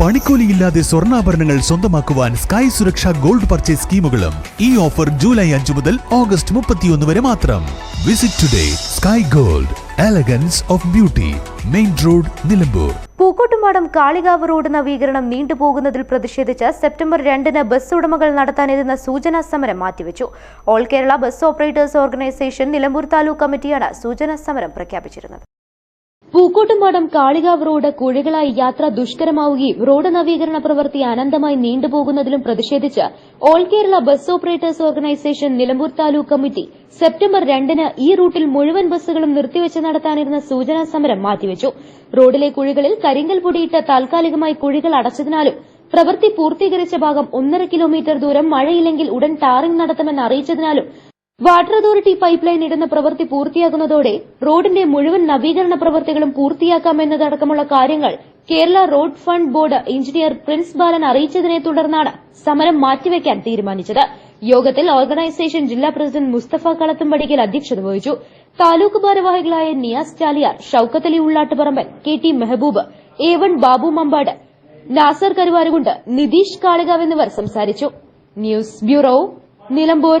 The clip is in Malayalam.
പണിക്കൂലിയില്ലാതെ സ്വർണാഭരണങ്ങൾ സ്വന്തമാക്കുവാൻ സ്കൈ സുരക്ഷ ഗോൾഡ് പർച്ചേസ് സ്കീമുകളും ഈ ഓഫർ ജൂലൈ അഞ്ചു മുതൽ ഓഗസ്റ്റ് മുപ്പത്തിയൊന്ന് വരെ മാത്രം. Visit today sky gold elegance of beauty main road Nilambur. Pookkottumpadam Kalikavu road നവീകരണം നീണ്ടുപോകുന്നതിൽ പ്രതിഷേധിച്ച് സെപ്റ്റംബർ രണ്ടിന് ബസ് ഉടമകൾ നടത്താനിരുന്ന സൂചനാ സമരം മാറ്റിവെച്ചു. All Kerala bus operators organisation Nilambur taluk കമ്മിറ്റിയാണ് സൂചനാ സമരം പ്രഖ്യാപിച്ചിരുന്നത്. പൂക്കോട്ടുംപാടം കാളികാവ് റോഡ് കുഴികളായി യാത്ര ദുഷ്കരമാവുകയും റോഡ് നവീകരണ പ്രവൃത്തി അനന്തമായി നീണ്ടുപോകുന്നതിലും പ്രതിഷേധിച്ച് all Kerala bus operators organisation Nilambur taluk committee September രണ്ടിന് ഈ റൂട്ടിൽ മുഴുവൻ ബസ്സുകളും നിർത്തിവച്ച് നടത്താനിരുന്ന സൂചനാ സമരം മാറ്റിവച്ചു. റോഡിലെ കുഴികളിൽ കരിങ്കൽ പൊടിയിട്ട് താൽക്കാലികമായി കുഴികൾ അടച്ചതിനാലും പ്രവൃത്തി പൂർത്തീകരിച്ച ഭാഗം ഒന്നര കിലോമീറ്റർ ദൂരം മഴയില്ലെങ്കിൽ ഉടൻ ടാറിംഗ് നടത്തുമെന്ന് അറിയിച്ചതിനാലും വാട്ടർ അതോറിറ്റി പൈപ്പ് ലൈൻ ഇടുന്ന പ്രവൃത്തി പൂർത്തിയാകുന്നതോടെ റോഡിന്റെ മുഴുവൻ നവീകരണ പ്രവൃത്തികളും പൂർത്തിയാക്കാമെന്നതടക്കമുള്ള കാര്യങ്ങൾ Kerala road fund board engineer Prince Balan അറിയിച്ചതിനെ തുടർന്നാണ് സമരം മാറ്റിവെക്കാൻ തീരുമാനിച്ചത്. യോഗത്തിൽ ഓർഗനൈസേഷൻ ജില്ലാ പ്രസിഡന്റ് മുസ്തഫ കളത്തുംപടിക്കൽ അധ്യക്ഷത വഹിച്ചു. താലൂക്ക് ഭാരവാഹികളായ Niyas Chaliyar Shoukath Ali Ullattuparamban K T Mehaboob A one Babu Mambad Nasar Karuvarakundu Nitheesh Kalikavu എന്നിവർ സംസാരിച്ചു. News bureau Nilambur.